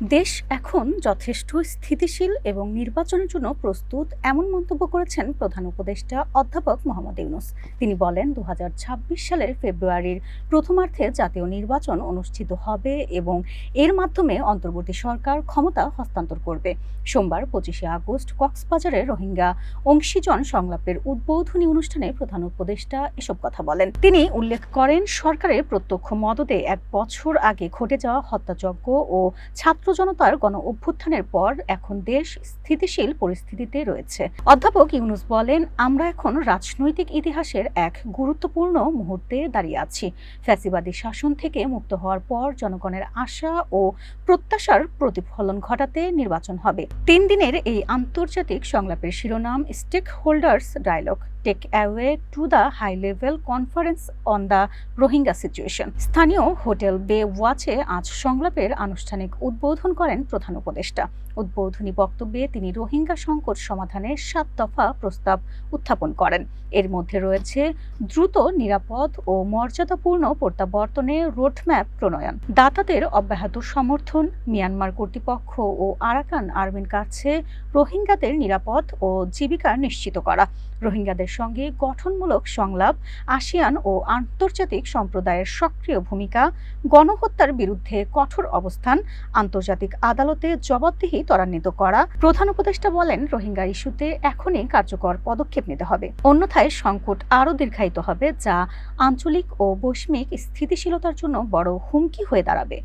দেশ এখন যথেষ্ট স্থিতিশীল এবং নির্বাচনের জন্য প্রস্তুত এমন মন্তব্য করেছেন প্রধান উপদেষ্টা অধ্যাপক মোহাম্মদ ইউনুস। তিনি বলেন দু হাজার ছাব্বিশ সালের ফেব্রুয়ারির প্রথমার্ধে জাতীয় নির্বাচন অনুষ্ঠিত হবে এবং এর মাধ্যমে অন্তর্বর্তী সরকার ক্ষমতা হস্তান্তর করবে। সোমবার পঁচিশে আগস্ট কক্সবাজারে রোহিঙ্গা অংশীজন সংলাপের উদ্বোধনী অনুষ্ঠানে প্রধান উপদেষ্টা এসব কথা বলেন। তিনি উল্লেখ করেন, সরকারের প্রত্যক্ষ মদদে এক বছর আগে ঘটে যাওয়া হত্যাযজ্ঞ ও ছাত্র জনতার গণ অভ্যুত্থানের পর এখন দেশ স্থিতিশীল পরিস্থিতিতে রয়েছে। অধ্যাপক ইউনুস বলেন, আমরা এখন রাজনৈতিক ইতিহাসের এক গুরুত্বপূর্ণ মুহূর্তে দাঁড়িয়ে আছি। ফ্যাসিবাদী শাসন থেকে মুক্ত হওয়ার পর জনগণের আশা ও প্রত্যাশার প্রতিফলন ঘটাতে নির্বাচন হবে। তিন দিনের এই আন্তর্জাতিক সংলাপের শিরোনাম stakeholders dialogue takeaway to the high level conference on the Rohingya situation স্থানীয় হোটেল বে ওয়াচে আজ সংলাপের আনুষ্ঠানিক উদ্বোধন করেন প্রধান উপদেষ্টা। উদ্বোধনী বক্তব্যে তিনি রোহিঙ্গা সংকট সমাধানে সাত দফা প্রস্তাব উত্থাপন করেন। এর মধ্যে রয়েছে দ্রুত, নিরাপদ ও মর্যাদাপূর্ণ প্রত্যাবর্তনে রোডম্যাপ প্রণয়ন। দাতাদের অব্যাহত সমর্থন, মিয়ানমার কর্তৃপক্ষ ও আরাকান আর্মির কাছে রোহিঙ্গাদের নিরাপদ ও জীবিকা নিশ্চিত করা। রোহিঙ্গাদের সঙ্গে গঠনমূলক সংলাপ, আসিয়ান ও আন্তর্জাতিক সম্প্রদায়ের সক্রিয় ভূমিকা, গণহত্যার বিরুদ্ধে কঠোর অবস্থান আন্তর্জাতিক আদালতে জবাবদিহি ত্বরান্বিত করা। প্রধান উপদেষ্টা বলেন, রোহিঙ্গা ইস্যুতে এখনই কার্যকর পদক্ষেপ নিতে হবে। অন্যথায় সংকট আরও দীর্ঘায়িত হবে, যা আঞ্চলিক ও বৈশ্বিক স্থিতিশীলতার জন্য বড় হুমকি হয়ে দাঁড়াবে।